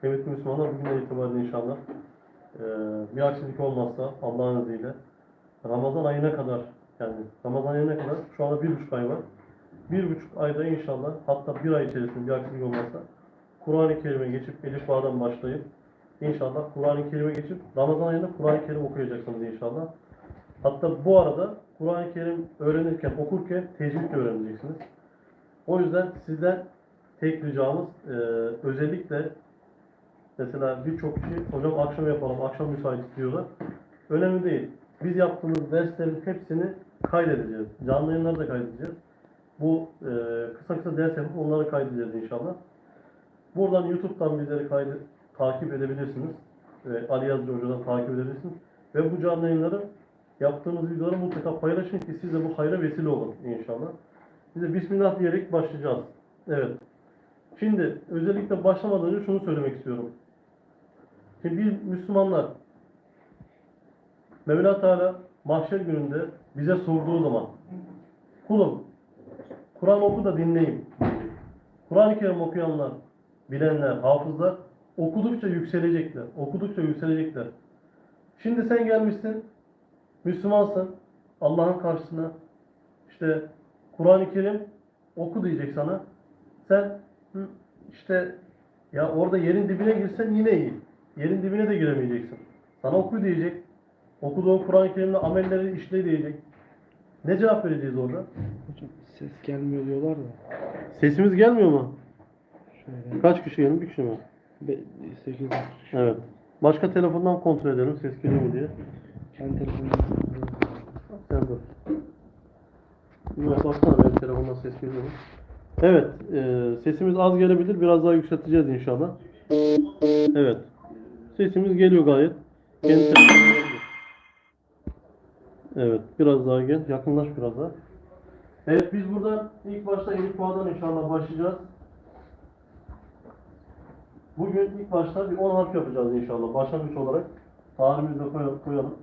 Kıymetli Müslümanlar bugün itibariyle inşallah eee, bir aksilik olmazsa Allah'ın izniyle Ramazan ayına kadar yani Ramazan ayına kadar şu anda bir buçuk ay var. Bir buçuk ayda inşallah hatta bir ay içerisinde bir aksilik olmazsa Kur'an-ı Kerim'e geçip Elif Bağ'dan başlayıp inşallah Kur'an-ı Kerim'e geçip Ramazan ayında Kur'an-ı Kerim okuyacaksınız inşallah. Hatta bu arada Kur'an-ı Kerim öğrenirken, okurken tecvid de öğreneceksiniz. O yüzden sizden tek ricamız e, özellikle mesela birçok kişi hocam akşam yapalım, akşam müsait diyorlar. Önemli değil. Biz yaptığımız derslerin hepsini kaydedeceğiz. Canlı yayınları da kaydedeceğiz. Bu e, kısa kısa ders yapıp onları kaydedeceğiz inşallah. Buradan YouTube'dan bizleri kaydı, takip edebilirsiniz. E, Ali Yazıcı Hoca'dan takip edebilirsiniz. Ve bu canlı yayınları yaptığımız videoları mutlaka paylaşın ki siz de bu hayra vesile olun inşallah. Biz de Bismillah diyerek başlayacağız. Evet. Şimdi özellikle başlamadan önce şunu söylemek istiyorum. Şimdi biz Müslümanlar Mevla Teala mahşer gününde bize sorduğu zaman kulum Kur'an oku da dinleyin. Kur'an-ı Kerim okuyanlar, bilenler, hafızlar okudukça yükselecekler. Okudukça yükselecekler. Şimdi sen gelmişsin, Müslümansın, Allah'ın karşısına işte Kur'an-ı Kerim oku diyecek sana. Sen işte ya orada yerin dibine girsen yine iyi. Yerin dibine de giremeyeceksin. Sana oku diyecek. Okuduğun Kur'an-ı Kerim'le amelleri işle diyecek. Ne cevap vereceğiz orada? Hocam ses gelmiyor diyorlar da. Sesimiz gelmiyor mu? Şöyle. Kaç kişi gelin? Bir kişi mi? 8 Evet. Başka telefondan kontrol edelim ses geliyor mu diye. Kendi telefonumda. Sen dur. Bir baksana benim telefondan ses geliyor mu? Evet. e, sesimiz az gelebilir. Biraz daha yükselteceğiz inşallah. Evet. Sesimiz geliyor gayet. Kendi geliyor. Evet. Biraz daha gel. Yakınlaş biraz daha. Evet biz buradan ilk başta Elif Bağ'dan inşallah başlayacağız. Bugün ilk başta bir 10 harf yapacağız inşallah. Başlangıç olarak. Tarihimizi de koyalım. koyalım.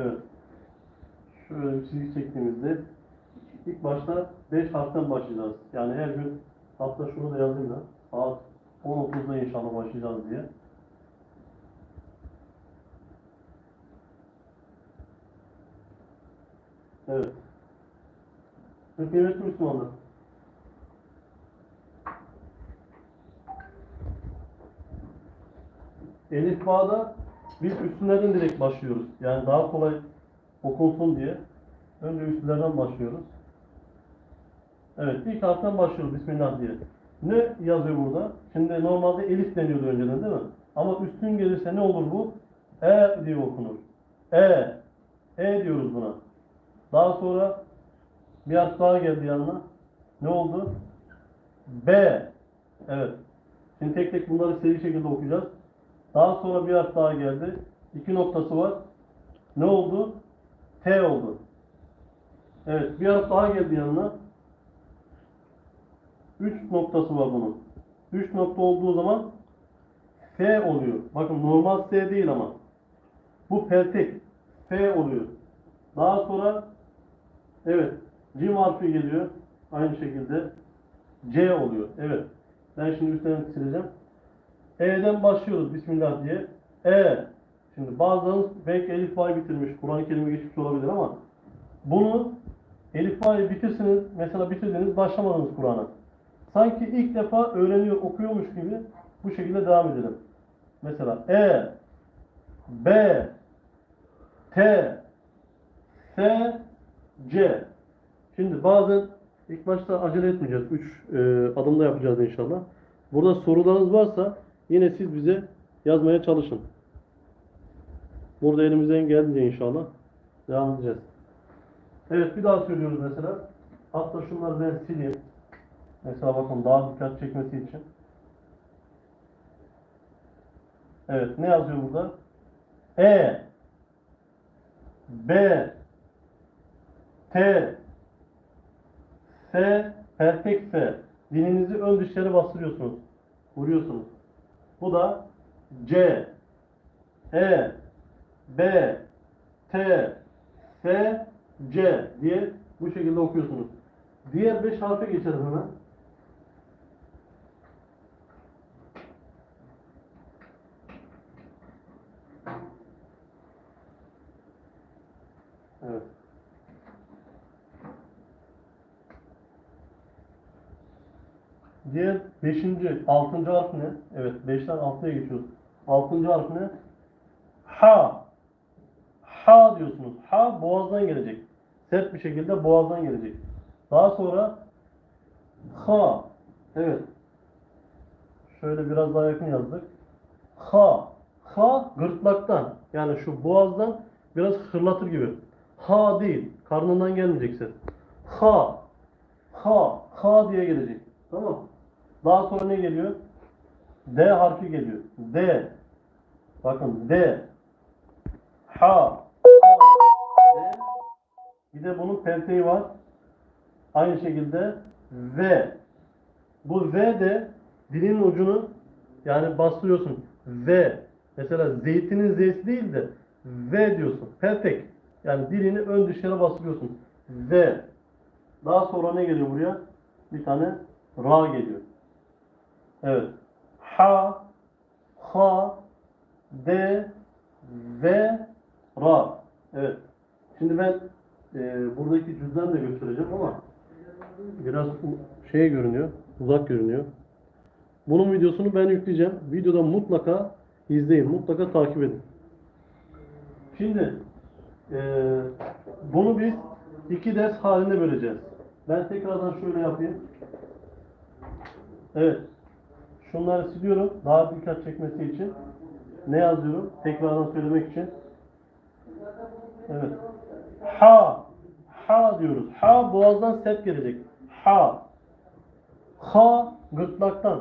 Evet. Şöyle bir çizgi çektiğimizde ilk başta 5 harften başlayacağız. Yani her gün hatta şunu da yazayım da saat 10.30'da inşallah başlayacağız diye. Evet. Ve kıymetli Müslümanlar. Elif Bağ'da biz üstünlerden direkt başlıyoruz. Yani daha kolay okunsun diye. Önce üstlerden başlıyoruz. Evet, ilk harften başlıyoruz Bismillah diye. Ne yazıyor burada? Şimdi normalde elif deniyordu önceden değil mi? Ama üstün gelirse ne olur bu? E diye okunur. E. E diyoruz buna. Daha sonra bir harf daha geldi yanına. Ne oldu? B. Evet. Şimdi tek tek bunları seri şekilde okuyacağız. Daha sonra bir harf daha geldi. İki noktası var. Ne oldu? T oldu. Evet, bir harf daha geldi yanına. Üç noktası var bunun. Üç nokta olduğu zaman F oluyor. Bakın normal S değil ama. Bu peltek. F oluyor. Daha sonra evet, Cim harfi geliyor. Aynı şekilde C oluyor. Evet. Ben şimdi üstten sileceğim. E'den başlıyoruz Bismillah diye. E. Şimdi bazılarınız belki Elif Bağ'ı bitirmiş, Kur'an-ı Kerim'e geçmiş olabilir ama bunu Elif Bağ'ı bitirsiniz, mesela bitirdiniz, başlamadınız Kur'an'a. Sanki ilk defa öğreniyor, okuyormuş gibi bu şekilde devam edelim. Mesela E, B, T, S, C. Şimdi bazen ilk başta acele etmeyeceğiz. Üç e, adımda yapacağız inşallah. Burada sorularınız varsa yine siz bize yazmaya çalışın. Burada elimizden geldiğince inşallah devam edeceğiz. Evet bir daha söylüyoruz mesela. Hatta şunları ben sileyim. Mesela bakın daha dikkat çekmesi için. Evet ne yazıyor burada? E B T S perfect S dilinizi ön dişleri bastırıyorsunuz. Vuruyorsunuz. Bu da C E B T S C diye bu şekilde okuyorsunuz. Diğer beş harfe geçelim hemen. Evet. Diğer beşinci, altıncı harf ne? Evet, beşten altıya geçiyoruz. Altıncı harf ne? Ha. Ha diyorsunuz. Ha boğazdan gelecek. Sert bir şekilde boğazdan gelecek. Daha sonra ha. Evet. Şöyle biraz daha yakın yazdık. Ha. Ha gırtlaktan. Yani şu boğazdan biraz hırlatır gibi. Ha değil. Karnından gelmeyecek ses. Ha. Ha. Ha diye gelecek. Tamam. Daha sonra ne geliyor? D harfi geliyor. D. Bakın D. Ha. D. Bir de bunun pelteği var. Aynı şekilde V. Bu V de dilin ucunu yani bastırıyorsun. V. Mesela zeytinin Z'si değil de V diyorsun. Peltek. Yani dilini ön dışarı bastırıyorsun. V. Daha sonra ne geliyor buraya? Bir tane Ra geliyor. Evet. Ha, ha, D, V, Ra. Evet. Şimdi ben e, buradaki cüzdan da göstereceğim ama biraz şey görünüyor, uzak görünüyor. Bunun videosunu ben yükleyeceğim. Videoda mutlaka izleyin, mutlaka takip edin. Şimdi e, bunu biz iki ders halinde böleceğiz. Ben tekrardan şöyle yapayım. Evet. Şunları siliyorum. Daha dikkat çekmesi için. Ne yazıyorum? Tekrardan söylemek için. Evet. Ha. Ha diyoruz. Ha boğazdan sert gelecek. Ha. Ha gırtlaktan.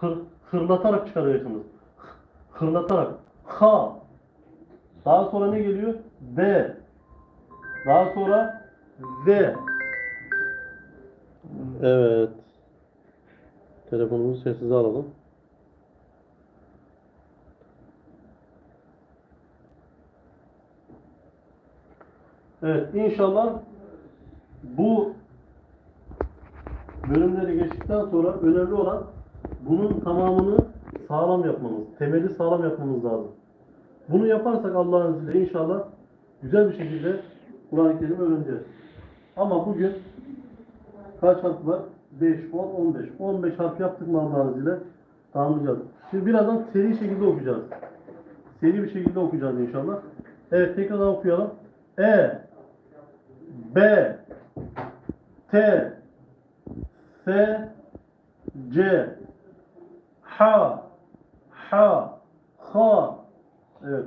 Hır, hırlatarak çıkarıyorsunuz. Hırlatarak. Ha. Daha sonra ne geliyor? D. Daha sonra Z. Evet. Telefonumuzu sessize alalım. Evet inşallah bu bölümleri geçtikten sonra önemli olan bunun tamamını sağlam yapmamız, temeli sağlam yapmamız lazım. Bunu yaparsak Allah'ın izniyle inşallah güzel bir şekilde Kur'an-ı Kerim'i öğreneceğiz. Ama bugün kaç harf var? 5, 10, 15. 15 harf yaptık mı Allah'ın izniyle tamamlayacağız. Şimdi birazdan seri şekilde okuyacağız. Seri bir şekilde okuyacağız inşallah. Evet tekrardan okuyalım. E B T S C H H H Evet.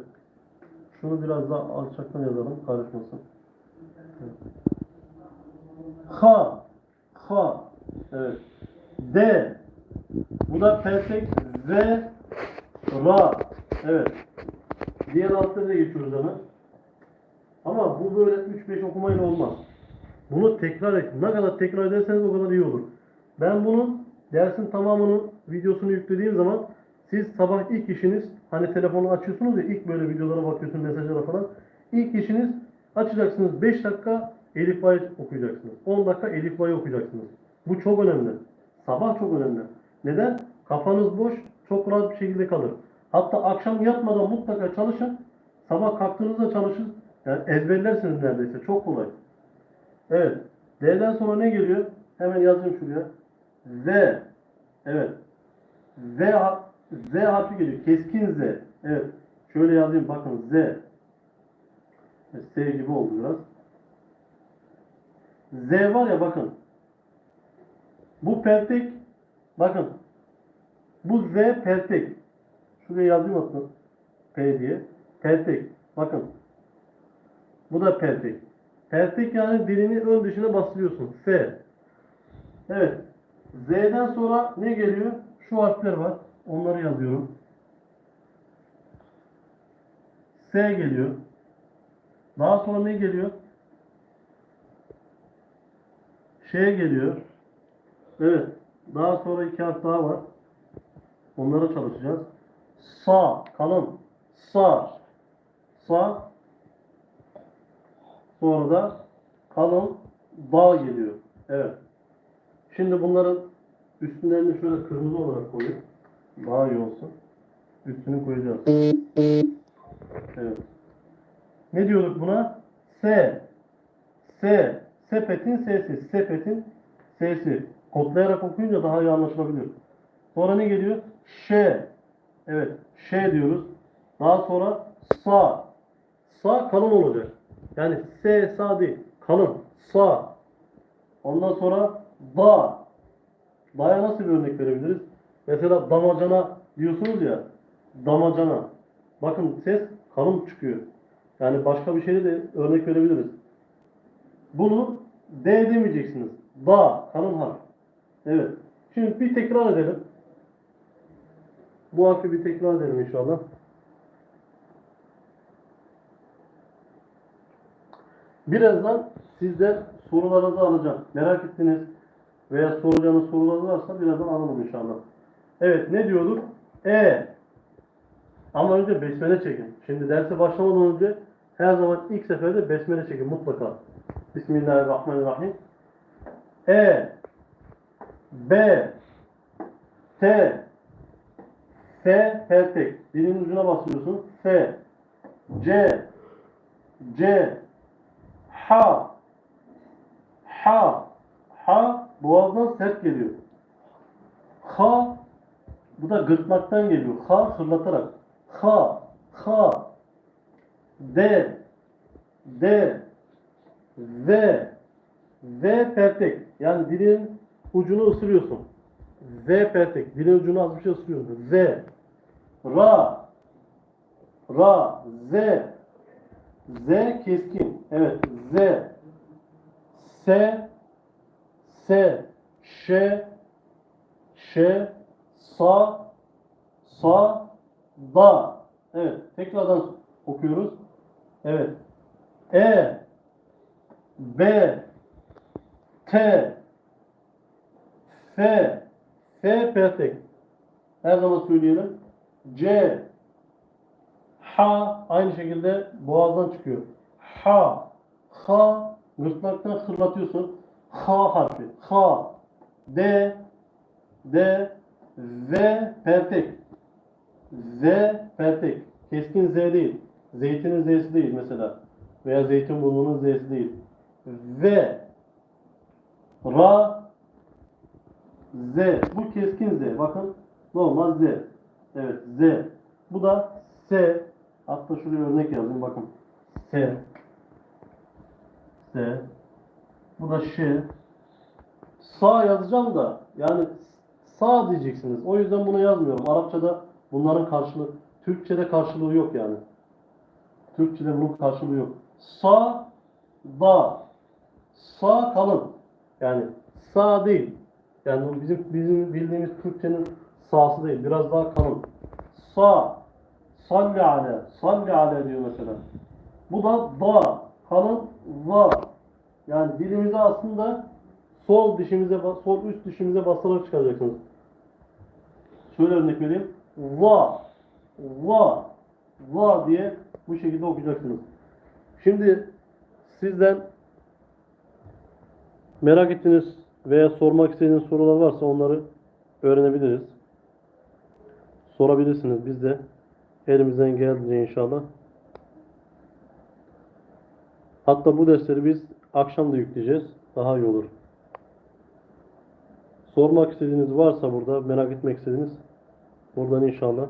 Şunu biraz daha alçaktan yazalım karışmasın. Evet. H H Evet. D Bu da perfect V Ra Evet. Diğer altlara da geçiyoruz hemen. Ama bu böyle 3-5 okumayla olmaz. Bunu tekrar et. Ne kadar tekrar ederseniz o kadar iyi olur. Ben bunun dersin tamamının videosunu yüklediğim zaman siz sabah ilk işiniz hani telefonu açıyorsunuz ya ilk böyle videolara bakıyorsunuz mesajlara falan. İlk işiniz açacaksınız 5 dakika Elif Bay okuyacaksınız. 10 dakika Elif Bay okuyacaksınız. Bu çok önemli. Sabah çok önemli. Neden? Kafanız boş, çok rahat bir şekilde kalır. Hatta akşam yatmadan mutlaka çalışın. Sabah kalktığınızda çalışın. Yani ezberlersiniz neredeyse. Çok kolay. Evet. D'den sonra ne geliyor? Hemen yazayım şuraya. Z. Evet. Z, Z harfi geliyor. Keskin Z. Evet. Şöyle yazayım bakın Z. S gibi oldu biraz. Z var ya bakın. Bu peltek bakın. Bu Z peltek. Şuraya yazayım hatta. P diye. Peltek. Bakın. Bu da peltek. Peltek yani dilini ön dışına bastırıyorsun. F. Evet. Z'den sonra ne geliyor? Şu harfler var. Onları yazıyorum. S geliyor. Daha sonra ne geliyor? Ş geliyor. Evet. Daha sonra iki harf daha var. Onlara çalışacağız. Sa, kalın. Sa. Sa. Sonra da kalın dağ geliyor. Evet. Şimdi bunların üstlerini şöyle kırmızı olarak koyup daha iyi olsun. Üstünü koyacağız. Evet. Ne diyorduk buna? S. S. Sepetin sesi. Sepetin sesi. Kodlayarak okuyunca daha iyi anlaşılabiliyor. Sonra ne geliyor? Ş. Evet. Ş diyoruz. Daha sonra sa. Sa kalın olacak. Yani S sa değil. Kalın. Sa. Ondan sonra da. Da'ya nasıl bir örnek verebiliriz? Mesela damacana diyorsunuz ya. Damacana. Bakın ses kalın çıkıyor. Yani başka bir şeyde de örnek verebiliriz. Bunu D demeyeceksiniz. Da, kalın harf. Evet. Şimdi bir tekrar edelim. Bu harfi bir tekrar edelim inşallah. Birazdan sizden sorularınızı alacağım. Merak ettiniz veya soracağınız sorular varsa birazdan alalım inşallah. Evet ne diyorduk? E. Ama önce besmele çekin. Şimdi derse başlamadan önce her zaman ilk seferde besmele çekin mutlaka. Bismillahirrahmanirrahim. E. B. T. F. F tek. Dilin ucuna basıyorsun. F. C. C. H. H. H. Boğazdan sert geliyor. H. Bu da gırtmaktan geliyor. H fırlatarak. H. H. D. D. V. V pertek. Yani dilin ucunu ısırıyorsun. V pertek. Dilin ucunu az bir şey ısırıyorsun. V. Ra. Ra. Z. Z keskin. Evet. Z. S. S. Ş. Ş. Sa. Sa. Da. Evet. Tekrardan okuyoruz. Evet. E. B. T. F. F pertek. Her zaman söyleyelim. C. H aynı şekilde boğazdan çıkıyor. H. H gırtlaktan hırlatıyorsun. H harfi. H. D. D. V pertek. Z pertek. Keskin Z değil. Zeytinin Z'si değil mesela. Veya zeytinburnunun Z'si değil. V. Ra. Z. Bu keskin Z. Bakın normal Z. Evet Z. Bu da S. Hatta şuraya örnek yazayım bakın. S. S. Bu da Ş. Sağ yazacağım da yani sağ diyeceksiniz. O yüzden bunu yazmıyorum. Arapçada bunların karşılığı, Türkçede karşılığı yok yani. Türkçede bunun karşılığı yok. Sağ, da. Sağ kalın. Yani sağ değil. Yani bizim bizim bildiğimiz Türkçenin sağsı değil. Biraz daha kalın. Sağ. Salli ale. Salli ale diyor mesela. Bu da da. Kalın va. Yani dilimizi aslında sol dişimize sol üst dişimize basarak çıkaracaksınız. Şöyle örnek vereyim. Va. Va. Va diye bu şekilde okuyacaksınız. Şimdi sizden merak ettiğiniz veya sormak istediğiniz sorular varsa onları öğrenebiliriz. Sorabilirsiniz biz de elimizden geldiğince inşallah. Hatta bu dersleri biz akşam da yükleyeceğiz. Daha iyi olur. Sormak istediğiniz varsa burada merak etmek istediğiniz buradan inşallah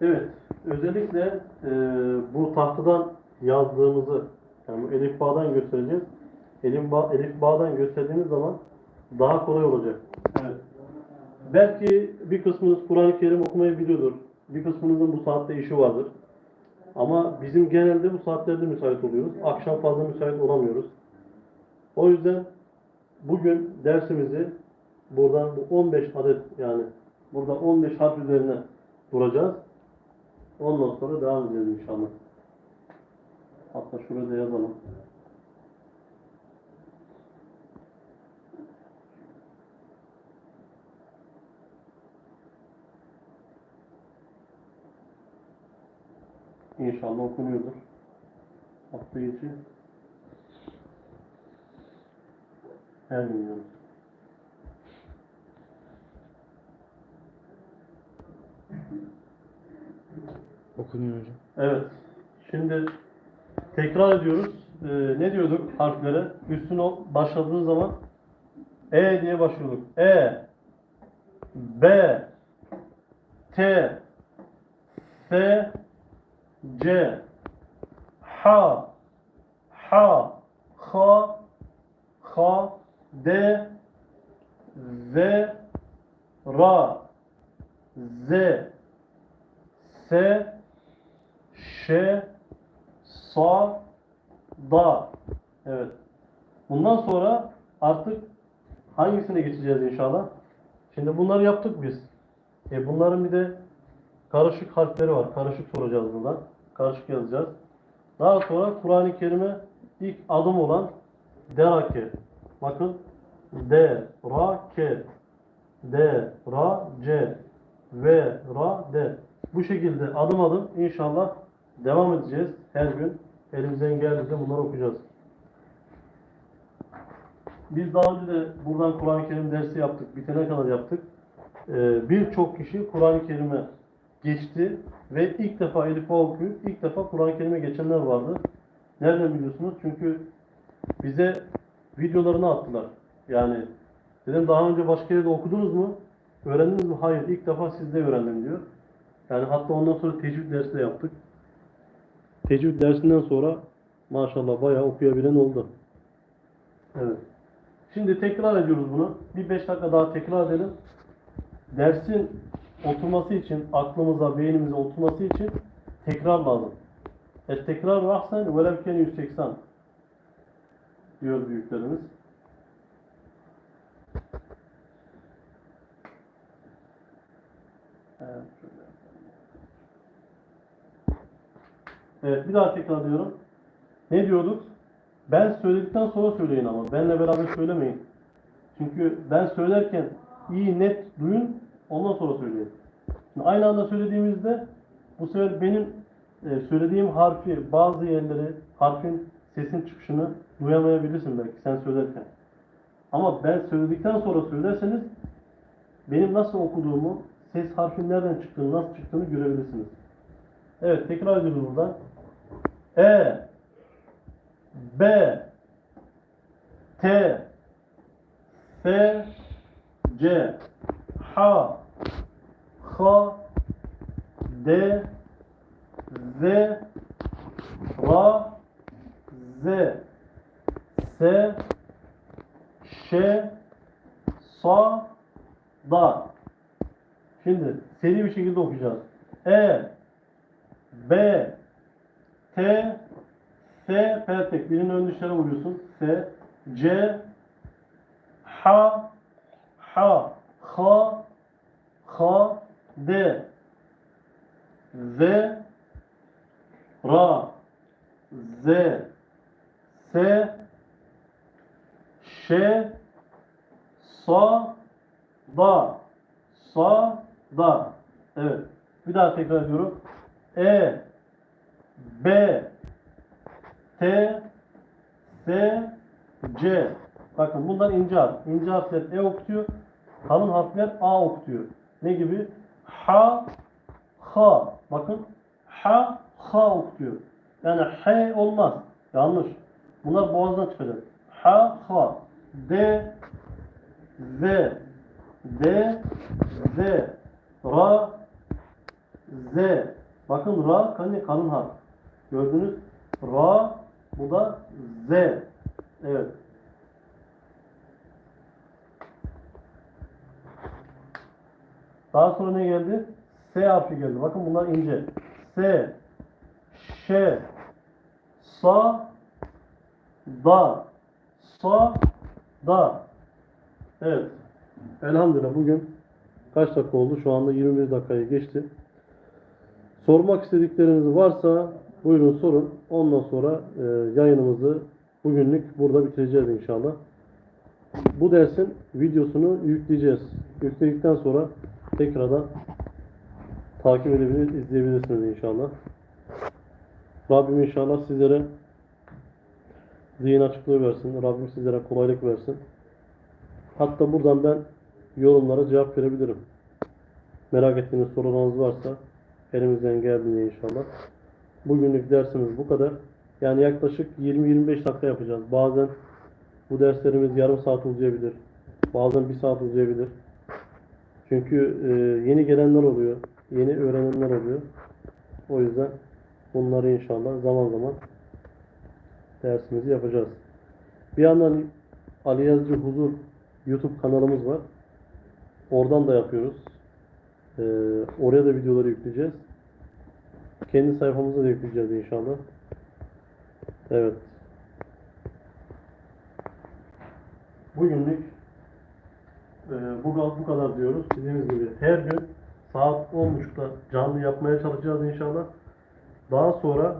Evet, özellikle e, bu tahtadan yazdığımızı, yani bu elif bağdan göstereceğiz. Elif, bağ, elif bağdan gösterdiğimiz zaman daha kolay olacak. Evet. Belki bir kısmınız Kur'an-ı Kerim okumayı biliyordur. Bir kısmınızın bu saatte işi vardır. Ama bizim genelde bu saatlerde müsait oluyoruz. Akşam fazla müsait olamıyoruz. O yüzden bugün dersimizi buradan bu 15 adet yani burada 15 harf üzerine duracağız. Ondan sonra devam edeceğiz inşallah. Hatta şurada da yazalım. İnşallah okunuyordur. Hafta içi her gün Okunuyor hocam. Evet. Şimdi tekrar ediyoruz. Ee, ne diyorduk harflere? Üstüne o- başladığı zaman E diye başlıyorduk. E B T S C H H H H D Z Ra Z S Ş Sa Da Evet. Bundan sonra artık hangisine geçeceğiz inşallah? Şimdi bunları yaptık biz. E bunların bir de karışık harfleri var. Karışık soracağız buradan. Karışık yazacağız. Daha sonra Kur'an-ı Kerim'e ilk adım olan derake. Bakın D, Ra, K. D, Ra, C. V, Ra, D. Bu şekilde adım adım inşallah devam edeceğiz. Her gün elimizden geldiğince bunları okuyacağız. Biz daha önce de buradan Kur'an-ı Kerim dersi yaptık. Bitene kadar yaptık. Ee, Birçok kişi Kur'an-ı Kerim'e geçti ve ilk defa Elif okuyup ilk defa Kur'an-ı Kerim'e geçenler vardı. Nereden biliyorsunuz? Çünkü bize videolarını attılar. Yani dedim daha önce başka yerde okudunuz mu? Öğrendiniz mi? Hayır. ilk defa sizde öğrendim diyor. Yani hatta ondan sonra tecvid dersi de yaptık. Tecvid dersinden sonra maşallah bayağı okuyabilen oldu. Evet. Şimdi tekrar ediyoruz bunu. Bir beş dakika daha tekrar edelim. Dersin oturması için, aklımıza, beynimize oturması için tekrar lazım. E tekrar vahsen velevken 180 diyor büyüklerimiz. Evet, yapalım. Evet, bir daha tekrar diyorum. Ne diyorduk? Ben söyledikten sonra söyleyin ama. Benle beraber söylemeyin. Çünkü ben söylerken iyi net duyun, ondan sonra söyleyin. Şimdi aynı anda söylediğimizde bu sefer benim e, söylediğim harfi, bazı yerleri, harfin sesin çıkışını duyamayabilirsin belki sen söylerken. Ama ben söyledikten sonra söylerseniz benim nasıl okuduğumu, ses harfin nereden çıktığını, nasıl çıktığını görebilirsiniz. Evet, tekrar ediyoruz buradan. E, B, T, S, C, H, H, D, Z, Ra, Z, S, Ş, Sa, Da. Şimdi seri bir şekilde okuyacağız. E, B, T, S, P tek. Birinin ön dişlerine vuruyorsun. S, C, H, H, H, H, D, Z, Ra, Z, S, Ş, Sa, Da, Sa, Da. Evet. Bir daha tekrar ediyorum. E, B, T, S, C. Bakın bunlar ince harf. İnce harfler E okutuyor. Kalın harfler A okutuyor. Ne gibi? H, H. Bakın H, H okutuyor. Yani H olmaz. Yanlış. Bunlar boğazdan çıkacak. H, H. D, Z. D, Z. Ra, Z. Bakın ra kanı kanın harf. Gördünüz. Ra bu da z. Evet. Daha sonra ne geldi? S harfi geldi. Bakın bunlar ince. S, Ş, Sa, Da, Sa, Da. Evet. Elhamdülillah bugün kaç dakika oldu? Şu anda 21 dakikayı geçti. Sormak istedikleriniz varsa buyurun sorun. Ondan sonra e, yayınımızı bugünlük burada bitireceğiz inşallah. Bu dersin videosunu yükleyeceğiz. Yükledikten sonra tekrardan takip edebilir, izleyebilirsiniz inşallah. Rabbim inşallah sizlere zihin açıklığı versin. Rabbim sizlere kolaylık versin. Hatta buradan ben yorumlara cevap verebilirim. Merak ettiğiniz sorularınız varsa elimizden geldiğince inşallah. Bugünlük dersimiz bu kadar. Yani yaklaşık 20-25 dakika yapacağız. Bazen bu derslerimiz yarım saat uzayabilir. Bazen bir saat uzayabilir. Çünkü e, yeni gelenler oluyor. Yeni öğrenenler oluyor. O yüzden bunları inşallah zaman zaman dersimizi yapacağız. Bir yandan Ali Yazıcı Huzur YouTube kanalımız var. Oradan da yapıyoruz. Ee, oraya da videoları yükleyeceğiz. Kendi sayfamıza da yükleyeceğiz inşallah. Evet. Bugünlük e, bu, bu kadar diyoruz. Dediğimiz gibi her gün saat 10.30'da canlı yapmaya çalışacağız inşallah. Daha sonra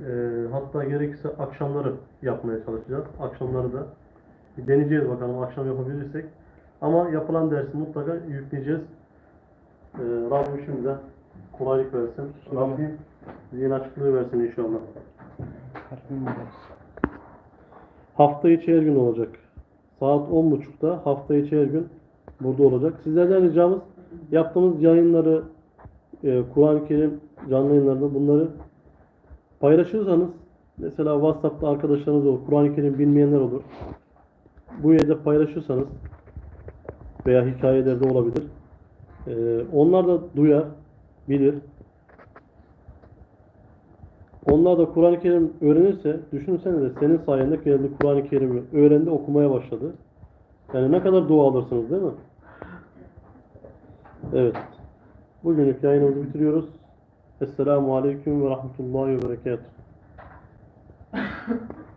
e, hatta gerekirse akşamları yapmaya çalışacağız. Akşamları da deneyeceğiz bakalım akşam yapabilirsek. Ama yapılan dersi mutlaka yükleyeceğiz. E, Rabbim şimdiden kolaylık versin. Rabbim zihin açıklığı versin inşallah. Hafta içi her gün olacak. Saat 10.30'da hafta içi her gün burada olacak. Sizlerden ricamız yaptığımız yayınları e, Kur'an-ı Kerim canlı yayınlarında bunları paylaşırsanız mesela WhatsApp'ta arkadaşlarınız olur. Kur'an-ı Kerim bilmeyenler olur. Bu yerde paylaşırsanız veya hikayelerde olabilir. E, onlar da duyar, bilir. Onlar da Kur'an-ı Kerim öğrenirse, düşünsene de senin sayende geldi Kur'an-ı Kerim'i öğrendi, okumaya başladı. Yani ne kadar dua alırsınız değil mi? Evet. Bugünlük yayınımızı bitiriyoruz. Esselamu Aleyküm ve Rahmetullahi ve Berekatuhu.